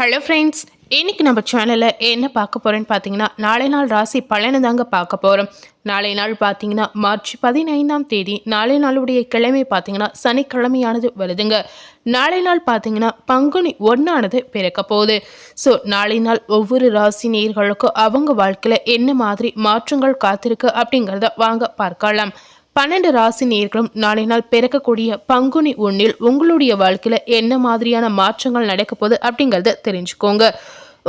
Hello friends இன்றைக்கி நம்ம சேனலில் என்ன பார்க்க போகிறேன்னு பார்த்தீங்கன்னா நாளை நாள் ராசி பலனை தாங்க பார்க்க போகிறோம் நாளை நாள் பார்த்தீங்கன்னா மார்ச் பதினைந்தாம் தேதி நாளை நாளுடைய கிழமை பார்த்தீங்கன்னா சனிக்கிழமையானது வருதுங்க. நாளை நாள் பார்த்தீங்கன்னா பங்குனி ஒன்றானது பிறக்க போகுது. ஸோ நாளை நாள் ஒவ்வொரு ராசி நேர்களுக்கும் அவங்க வாழ்க்கையில் என்ன மாதிரி மாற்றங்கள் காத்திருக்கு அப்படிங்கிறத வாங்க பார்க்கலாம். பன்னெண்டு ராசி நேர்களும் நாளை நாள் பிறக்கக்கூடிய பங்குனி ஒன்றில் உங்களுடைய வாழ்க்கையில என்ன மாதிரியான மாற்றங்கள் நடக்க போகுது அப்படிங்கறத தெரிஞ்சுக்கோங்க.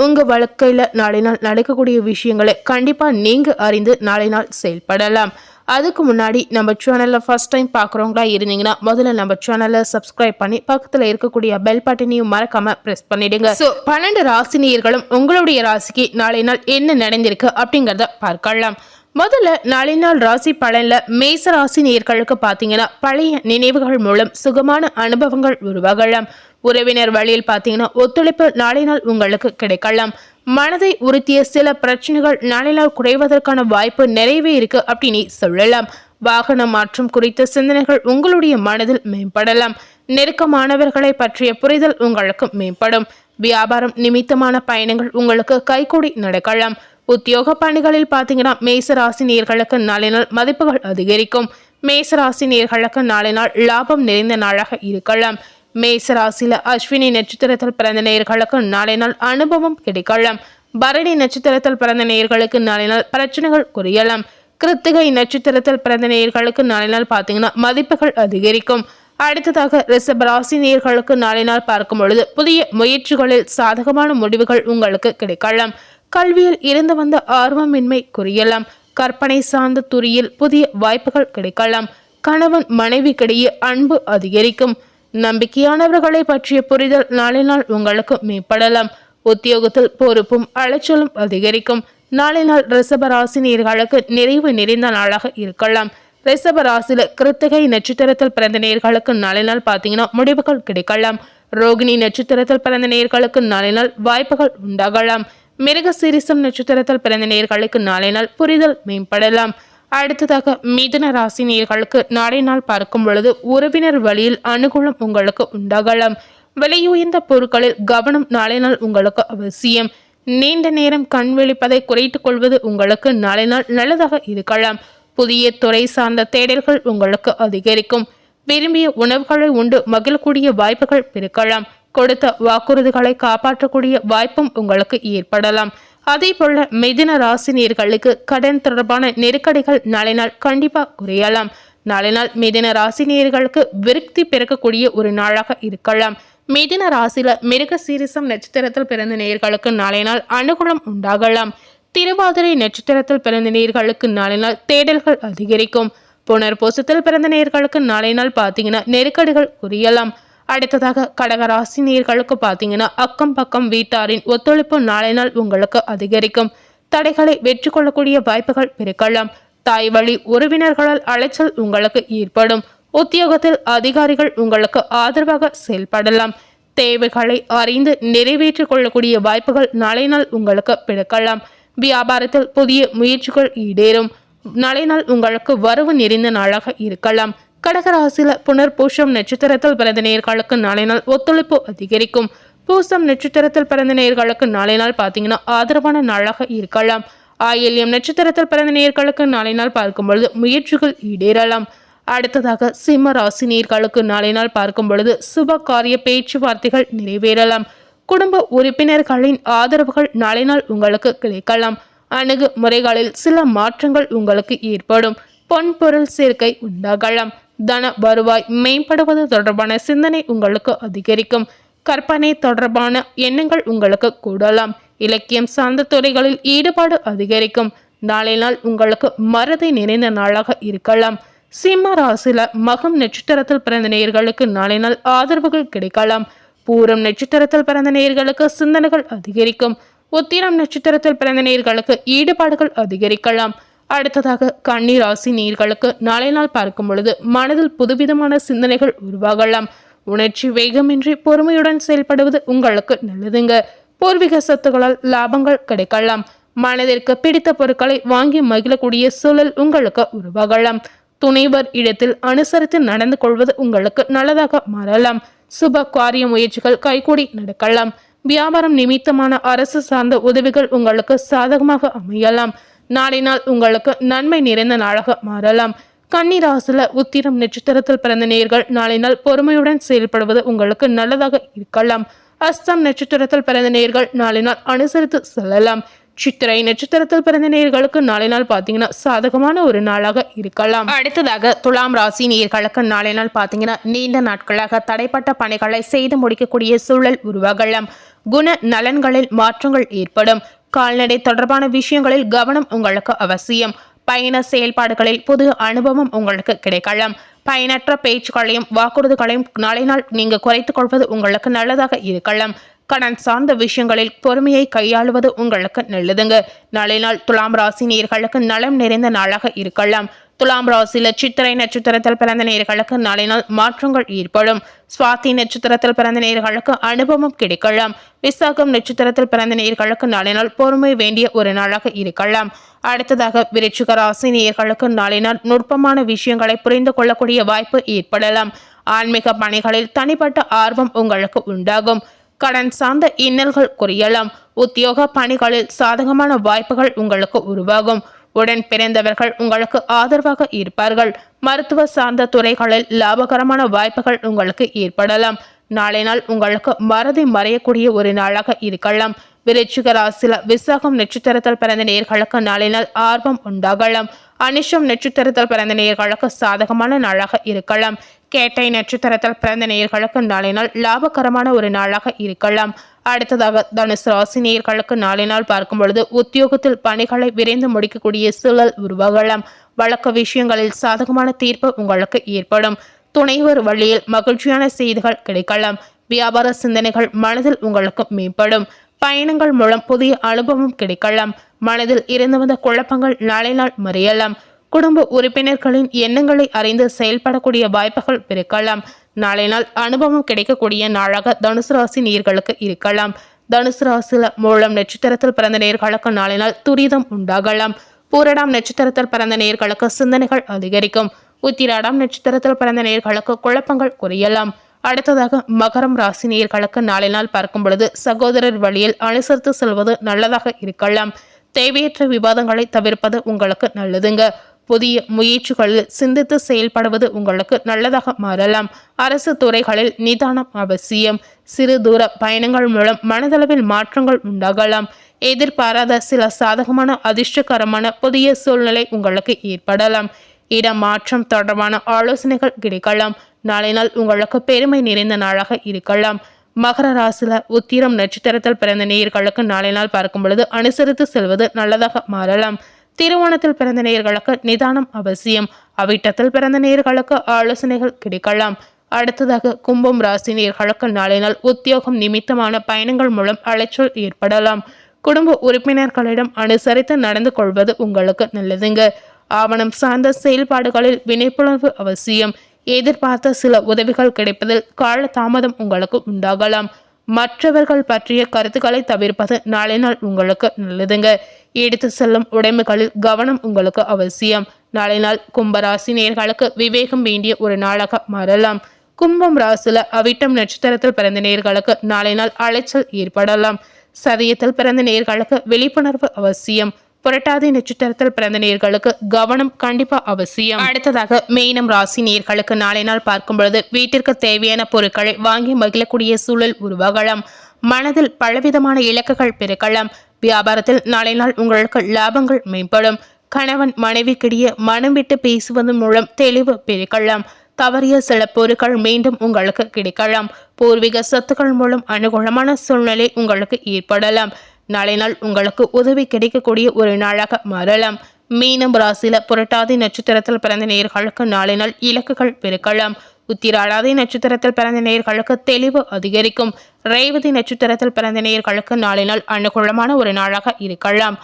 உங்க வாழ்க்கையில நாளை நாள் நடக்கக்கூடிய விஷயங்களை கண்டிப்பா நீங்க அறிந்து நாளை நாள் செயல்படலாம். அதுக்கு முன்னாடி நம்ம சேனலில் ஃபர்ஸ்ட் டைம் பார்க்குறவங்களா இருந்தீங்கன்னா முதல்ல நம்ம சேனலை சப்ஸ்கிரைப் பண்ணி பக்கத்தில் இருக்கக்கூடிய பெல் பட்டனையும் மறக்காம ப்ரெஸ் பண்ணிடுங்க. ஸோ பன்னெண்டு ராசினியர்களும் உங்களுடைய ராசிக்கு நாளை நாள் என்ன நடந்திருக்கு அப்படிங்கிறத பார்க்கலாம். முதல்ல நாளை நாள் ராசி பலன்ல மேச ராசி நேர்களுக்கு பார்த்தீங்கன்னா பழைய நினைவுகள் மூலம் சுகமான அனுபவங்கள் உருவாகலாம். உறவினர் வழியில் பார்த்தீங்கன்னா ஒத்துழைப்பு நாளை நாள் உங்களுக்கு கிடைக்கலாம். மனதை உறுத்திய சில பிரச்சனைகள் நாளை நாள் குறைவதற்கான வாய்ப்பு நிறையவே இருக்கு அப்படின்னு சொல்லலாம். வாகன மாற்றம் குறித்த சிந்தனைகள் உங்களுடைய மனதில் மேம்படலாம். நெருக்கமானவர்களை பற்றிய புரிதல் உங்களுக்கு மேம்படும். வியாபாரம் நிமித்தமான பயணங்கள் உங்களுக்கு கைகூடி நடக்கலாம். உத்தியோக பணிகளில் பார்த்தீங்கன்னா மேசராசி நேர்களுக்கு நாளை நாள் மதிப்புகள் அதிகரிக்கும். மேசராசி நேர்களுக்கு நாளை நாள் லாபம் நிறைந்த நாளாக இருக்கலாம். மேசராசியில் அஸ்வினி நட்சத்திரத்தில் பிறந்த நேர்களுக்கு நாளை நாள் அனுபவம் கிடைக்கலாம். பரணி நட்சத்திரத்தில் பிறந்த நேர்களுக்கு நாளை நாள் பிரச்சனைகள் குறையலாம். கிருத்திகை நட்சத்திரத்தில் பிறந்த நேர்களுக்கு நாளை நாள் பார்த்தீங்கன்னா மதிப்புகள் அதிகரிக்கும். அடுத்ததாக ரிஷப ராசி நேர்களுக்கு நாளை நாள் பார்க்கும் பொழுது புதிய முயற்சிகளில் சாதகமான முடிவுகள் உங்களுக்கு கிடைக்கலாம். கல்வியில் இருந்து வந்த ஆர்வமின்மை குறையலாம். கற்பனை சார்ந்த துறையில் புதிய வாய்ப்புகள் கிடைக்கலாம். கணவன் மனைவிக்கிடையே அன்பு அதிகரிக்கும். நம்பிக்கையானவர்களை பற்றிய புரிதல் நாளை நாள் உங்களுக்கு மேம்படலாம். உத்தியோகத்தில் பொறுப்பும் அலைச்சலும் அதிகரிக்கும். நாளை நாள் ரிசபராசினியர்களுக்கு நிறைவு நிறைந்த நாளாக இருக்கலாம். ரிஷபராசியில் கிருத்திகை நட்சத்திரத்தில் பிறந்த நேர்களுக்கு நாளை நாள் பார்த்தீங்கன்னா முடிவுகள் கிடைக்கலாம். ரோகிணி நட்சத்திரத்தில் பிறந்த நேர்களுக்கு நாளை நாள் வாய்ப்புகள் உண்டாகலாம். மிருக சிரிசம் நட்சத்திரத்தில் பிறந்த நேர்களுக்கு நாளை நாள் புரிதல் மேம்படலாம். அடுத்ததாக மிதுன ராசி நேர்களுக்கு நாளை நாள் பார்க்கும் பொழுது உறவினர் வழியில் அனுகூலம் உங்களுக்கு உண்டாகலாம். விலையுயர்ந்த பொருட்களில் கவனம் நாளை நாள் உங்களுக்கு அவசியம். நீண்ட நேரம் கண் விழிப்பதை குறைத்துக் கொள்வது உங்களுக்கு நாளை நாள் நல்லதாக இருக்கலாம். புதிய துறை சார்ந்த தேடல்கள் உங்களுக்கு அதிகரிக்கும். விரும்பிய உணவுகளை உண்டு மகிழக்கூடிய வாய்ப்புகள் பெருக்கலாம். கொடுத்த வாக்குறுதிகளை காப்பாற்றக்கூடிய வாய்ப்பும் உங்களுக்கு ஏற்படலாம். அதே போல மிதின ராசினியர்களுக்கு கடன் தொடர்பான நெருக்கடிகள் நாளை நாள் கண்டிப்பா குறையலாம். நாளை நாள் மிதின ராசினியர்களுக்கு விருத்தி பிறக்கக்கூடிய ஒரு நாளாக இருக்கலாம். மிதின ராசியில மிருக சீரிசம் நட்சத்திரத்தில் பிறந்த நேர்களுக்கு நாளை நாள் அனுகூலம் உண்டாகலாம். திருவாதிரை நட்சத்திரத்தில் பிறந்த நேர்களுக்கு நாளை நாள் தேடல்கள் அதிகரிக்கும். புனர்பூசத்தில் பிறந்த நேர்களுக்கு நாளை நாள் பார்த்தீங்கன்னா நெருக்கடிகள் குறையலாம். அடுத்ததாக கடகராசி நீர்களுக்கு பார்த்தீங்கன்னா அக்கம் பக்கம் வீட்டாரின் ஒத்துழைப்பு நாளை நாள் உங்களுக்கு அதிகரிக்கும். தடைகளை வெற்றி கொள்ளக்கூடிய வாய்ப்புகள் பிறக்கலாம் தாய் வழி உறவினர்களால் அலைச்சல் உங்களுக்கு ஏற்படும். உத்தியோகத்தில் அதிகாரிகள் உங்களுக்கு ஆதரவாக செயல்படலாம். தேவைகளை அறிந்து நிறைவேற்றிக் கொள்ளக்கூடிய வாய்ப்புகள் நாளை நாள் உங்களுக்கு பிறக்கலாம். வியாபாரத்தில் புதிய முயற்சிகள் ஈடேறும். நாளை நாள் உங்களுக்கு வரவு நிறைந்த நாளாக இருக்கலாம். கடகராசியில புனர்பூஷம் நட்சத்திரத்தில் பிறந்த நேர்களுக்கு நாளை நாள் ஒத்துழைப்பு அதிகரிக்கும். பூசம் நட்சத்திரத்தில் பிறந்த நேர்களுக்கு நாளை நாள் பார்த்தீங்கன்னா ஆதரவான நாளாக இருக்கலாம். ஆயில்யம் நட்சத்திரத்தில் பிறந்த நேர்களுக்கு நாளை நாள் பார்க்கும் பொழுது முயற்சிகள் ஈடேறலாம். அடுத்ததாக சிம்ம ராசி நேர்களுக்கு நாளை நாள் பார்க்கும் பொழுது சுப காரிய பேச்சுவார்த்தைகள் நிறைவேறலாம். குடும்ப உறுப்பினர்களின் ஆதரவுகள் நாளை நாள் உங்களுக்கு கிடைக்கலாம். அணுகு முறைகளில் சில மாற்றங்கள் உங்களுக்கு ஏற்படும். பொன்பொருள் சேர்க்கை உண்டாகலாம். தன வருவாய் மேம்படுவது தொடர்பான சிந்தனை உங்களுக்கு அதிகரிக்கும். கற்பனை தொடர்பான எண்ணங்கள் உங்களுக்கு கூடலாம். இலக்கியம் சார்ந்த துறைகளில் ஈடுபாடு அதிகரிக்கும். நாளை நாள் உங்களுக்கு மறதி நிறைந்த நாளாக இருக்கலாம். சிம்ம ராசில மகம் நட்சத்திரத்தில் பிறந்த நேயர்களுக்கு நாளை நாள் ஆதரவுகள் கிடைக்கலாம். பூரம் நட்சத்திரத்தில் பிறந்த நேயர்களுக்கு சிந்தனைகள் அதிகரிக்கும். உத்திரம் நட்சத்திரத்தில் பிறந்த நேயர்களுக்கு ஈடுபாடுகள் அதிகரிக்கலாம். அடுத்ததாக கன்னி ராசி நீர்களுக்கு நாளை நாள் பார்க்கும் பொழுது மனதில் புதுவிதமான சிந்தனைகள் உருவாகலாம். உணர்ச்சி வேகமின்றி பொறுமையுடன் செயல்படுவது உங்களுக்கு நல்லதுங்க. பூர்வீக சொத்துகளால் லாபங்கள் கிடைக்கலாம். மனதிற்கு பிடித்த பொருட்களை வாங்கி மகிழக்கூடிய சூழல் உங்களுக்கு உருவாகலாம். துணைவர் இடத்தில் அனுசரித்து நடந்து கொள்வது உங்களுக்கு நல்லதாக மாறலாம். சுப காரிய முயற்சிகள் கைகூடி நடக்கலாம். வியாபாரம் நிமித்தமான அரசு சார்ந்த உதவிகள் உங்களுக்கு சாதகமாக அமையலாம். நாளை நாள் உங்களுக்கு நன்மை நிறைந்த நாளாக மாறலாம். கன்னிராசில உத்திரம் நட்சத்திரத்தில் பிறந்த நேர்கள் நாளை நாள் பொறுமையுடன் செயல்படுவது உங்களுக்கு நல்லதாக இருக்கலாம். அஸ்தம் நட்சத்திரத்தில் பிறந்த நேர்கள் நாளை நாள் அனுசரித்து செல்லலாம். சித்திரை நட்சத்திரத்தில் பிறந்த நேர்களுக்கு நாளை நாள் பார்த்தீங்கன்னா சாதகமான ஒரு நாளாக இருக்கலாம். அடுத்ததாக துலாம் ராசி நேர்களுக்கு நாளை நாள் பார்த்தீங்கன்னா நீண்ட நாட்களாக தடைப்பட்ட பணிகளை செய்து முடிக்கக்கூடிய சூழல் உருவாகலாம். குண நலன்களில் மாற்றங்கள் ஏற்படும். கால்நடை தொடர்பான விஷயங்களில் கவனம் உங்களுக்கு அவசியம். பயண செயல்பாடுகளில் புது அனுபவம் உங்களுக்கு கிடைக்கலாம். பயனற்ற பேச்சுக்களையும் வாக்குறுதிகளையும் நாளை நாள் நீங்க குறைத்துக் கொள்வது உங்களுக்கு நல்லதாக இருக்கலாம். கடன் சார்ந்த விஷயங்களில் பொறுமையை கையாளுவது உங்களுக்கு நல்லதுங்க. நாளை நாள் துலாம் ராசி நேர்களுக்கு நலம் நிறைந்த நாளாக இருக்கலாம். துலாம் ராசியில சித்திரை நட்சத்திரத்தில் பிறந்த நேர்களுக்கு நாளை நாள் மாற்றங்கள் ஏற்படும். சுவாதி நட்சத்திரத்தில் பிறந்த நேர்களுக்கு அனுபவம் கிடைக்கலாம். விசாகம் நட்சத்திரத்தில் பிறந்த நேர்களுக்கு நாளை நாள் பொறுமை வேண்டிய ஒரு நாளாக இருக்கலாம். அடுத்ததாக விருச்சிக ராசி நேர்களுக்கு நாளை நாள் நுட்பமான விஷயங்களை புரிந்து கொள்ளக்கூடிய வாய்ப்பு ஏற்படலாம். ஆன்மீக பணிகளில் தனிப்பட்ட ஆர்வம் உங்களுக்கு உண்டாகும். கடன் சார்ந்த இன்னல்கள் குறையலாம். உத்தியோக பணிகளில் சாதகமான வாய்ப்புகள் உங்களுக்கு உருவாகும். உடன் பிறந்தவர்கள் உங்களுக்கு ஆதரவாக இருப்பார்கள். மருத்துவ சார்ந்த துறைகளில் லாபகரமான வாய்ப்புகள் உங்களுக்கு ஏற்படலாம். நாளை நாள் உங்களுக்கு மறதி மறையக்கூடிய ஒரு நாளாக இருக்கலாம். விருச்சிக ராசில விசாகம் நட்சத்திரத்தில் பிறந்த நேர்களுக்கு நாளை நாள் ஆர்வம் உண்டாகலாம். அனிஷம் நட்சத்திரத்தில் பிறந்த நேர்களுக்கு சாதகமான நாளாக இருக்கலாம். கேட்டை நட்சத்திரத்தில் பிறந்த நேர்களுக்கு நாளை நாள் லாபகரமான ஒரு நாளாக இருக்கலாம். அடுத்ததாக தனுசு ராசி நேர்களுக்கு நாளை நாள் பார்க்கும் பொழுது உத்தியோகத்தில் பணிகளை விரைந்து முடிக்கக்கூடிய சூழல் உருவாகலாம். வழக்க விஷயங்களில் சாதகமான தீர்ப்பு உங்களுக்கு ஏற்படும். துணைவர் வழியில் மகிழ்ச்சியான செய்திகள் கிடைக்கலாம். வியாபார சிந்தனைகள் மனதில் உங்களுக்கு மேம்படும். பயணங்கள் மூலம் புதிய அனுபவம் கிடைக்கலாம். மனதில் இருந்து வந்த குழப்பங்கள் நாளை நாள் மறையலாம். குடும்ப உறுப்பினர்களின் எண்ணங்களை அறிந்து செயல்படக்கூடிய வாய்ப்புகள் பிறக்கலாம் நாளை நாள் அனுபவம் கிடைக்கக்கூடிய நாளாக தனுசு ராசி நீர்களுக்கு இருக்கலாம். தனுசு ராசியில் மூலம் நட்சத்திரத்தில் பிறந்த நேர்களுக்கு நாளை நாள் துரிதம் உண்டாகலாம். பூரடாம் நட்சத்திரத்தில் பிறந்த நேர்களுக்கு சிந்தனைகள் அதிகரிக்கும். உத்திராடாம் நட்சத்திரத்தில் பிறந்த நேர்களுக்கு குழப்பங்கள் குறையலாம். அடுத்ததாக மகரம் ராசி நேர்களுக்கு நாளை நாள் பார்க்கும் பொழுது சகோதரர் வழியில் அனுசரித்து செல்வது நல்லதாக இருக்கலாம். தேவையற்ற விவாதங்களை தவிர்ப்பது உங்களுக்கு நல்லதுங்க. புதிய முயற்சிகளில் சிந்தித்து செயல்படுவது உங்களுக்கு நல்லதாக மாறலாம். அரசு துறைகளில் நிதானம் அவசியம். சிறு தூர பயணங்கள் மூலம் மனதளவில் மாற்றங்கள் உண்டாகலாம். எதிர்பாராத சில சாதகமான அதிர்ஷ்டகரமான புதிய சூழ்நிலை உங்களுக்கு ஏற்படலாம். இடம் மாற்றம் தொடர்பான ஆலோசனைகள் கிடைக்கலாம். நாளை நாள் உங்களுக்கு பெருமை நிறைந்த நாளாக இருக்கலாம். மகர ராசில உத்திரம் நட்சத்திரத்தில் பிறந்த நேயர்களுக்கு நாளை நாள் பார்க்கும் பொழுது அனுசரித்து செல்வது நல்லதாக மாறலாம். திருவோணத்தில் பிறந்த நேயர்களுக்கு நிதானம் அவசியம். அவிட்டத்தில் பிறந்த நேயர்களுக்கு ஆலோசனைகள் கிடைக்கலாம். அடுத்ததாக கும்பம் ராசி நேர்களுக்கு நாளை நாள் உத்தியோகம் நிமித்தமான பயணங்கள் மூலம் அலைச்சல் ஏற்படலாம். குடும்ப உறுப்பினர்களிடம் அனுசரித்து நடந்து கொள்வது உங்களுக்கு நல்லதுங்க. ஆவணம் சார்ந்த செயல்பாடுகளில் வினைப்புணர்வு அவசியம். எதிர்பார்த்த சில உதவிகள் கிடைப்பதில் கால தாமதம் உங்களுக்கு உண்டாகலாம். மற்றவர்கள் பற்றிய கருத்துக்களை தவிர்ப்பது நாளை நாள் உங்களுக்கு நல்லதுங்க. எடுத்து செல்லும் உடைமைகளில் கவனம் உங்களுக்கு அவசியம். நாளை நாள் கும்பராசி நேர்களுக்கு விவேகம் வேண்டிய ஒரு நாளாக மாறலாம். கும்பம் ராசில அவிட்டம் நட்சத்திரத்தில் பிறந்த நேர்களுக்கு நாளை நாள் அலைச்சல் ஏற்படலாம். சதயத்தில் பிறந்த நேர்களுக்கு விழிப்புணர்வு அவசியம். புரட்டாதி நட்சத்திரத்தில் பிறந்த நேர்களுக்கு கவனம் கண்டிப்பா அவசியம். அடுத்ததாக மீனம் ராசி நேர்களுக்கு நாளை நாள் பார்க்கும் பொழுது வீட்டிற்கு தேவையான பொருட்களை வாங்கி மகிழக்கூடிய சூழல் உருவாகலாம். மனதில் பலவிதமான இலக்குகள் பெருக்கலாம் வியாபாரத்தில் நாளை நாள் உங்களுக்கு லாபங்கள் மேம்படும். கணவன் மனைவிக்கிடையே மனம் விட்டு பேசுவதன் மூலம் தெளிவு பெருக்கலாம் தவறிய சில பொருட்கள் மீண்டும் உங்களுக்கு கிடைக்கலாம். பூர்வீக சொத்துக்கள் மூலம் அனுகூலமான சூழ்நிலை உங்களுக்கு ஏற்படலாம். நாளை நாள் உங்களுக்கு உதவி கிடைக்கக்கூடிய ஒரு நாளாக மாறலாம். மீனம் ராசியில புரட்டாதி நட்சத்திரத்தில் பிறந்த நேர்களுக்கு நாளை நாள் இலக்குகள் பெருக்கலாம். உத்திராடாதி நட்சத்திரத்தில் பிறந்த நேர்களுக்கு தெளிவு அதிகரிக்கும். ரேவதி நட்சத்திரத்தில் பிறந்த நேர்களுக்கு நாளை நாள் அனுகூலமான ஒரு நாளாக இருக்கலாம்.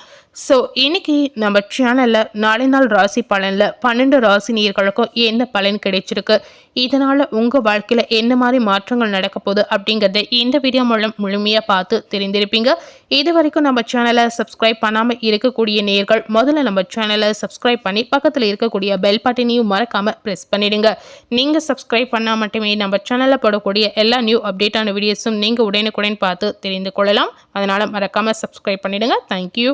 ஸோ இன்னைக்கு நம்ம சேனலில் நாளை நாள் ராசி பலனில் பன்னெண்டு ராசி நீர்களுக்கும் என்ன பலன் கிடைச்சிருக்கு? இதனால் உங்கள் வாழ்க்கையில் என்ன மாதிரி மாற்றங்கள் நடக்க போகுது அப்படிங்கிறத இந்த வீடியோ மூலம் முழுமையாக பார்த்து தெரிந்திருப்பீங்க. இது வரைக்கும் நம்ம சேனலை சப்ஸ்கிரைப் பண்ணாமல் இருக்கக்கூடிய நேர்கள் முதல்ல நம்ம சேனலை சப்ஸ்கிரைப் பண்ணி பக்கத்தில் இருக்கக்கூடிய பெல் பட்டனையும் மறக்காமல் ப்ரெஸ் பண்ணிடுங்க. நீங்கள் சப்ஸ்கிரைப் பண்ணால் மட்டுமே நம்ம சேனலில் போடக்கூடிய எல்லா நியூ அப்டேட்டான வீடியோஸும் நீங்கள் உடனுக்குடன் பார்த்து தெரிந்து கொள்ளலாம். அதனால் மறக்காமல் சப்ஸ்கிரைப் பண்ணிவிடுங்க தேங்க்யூ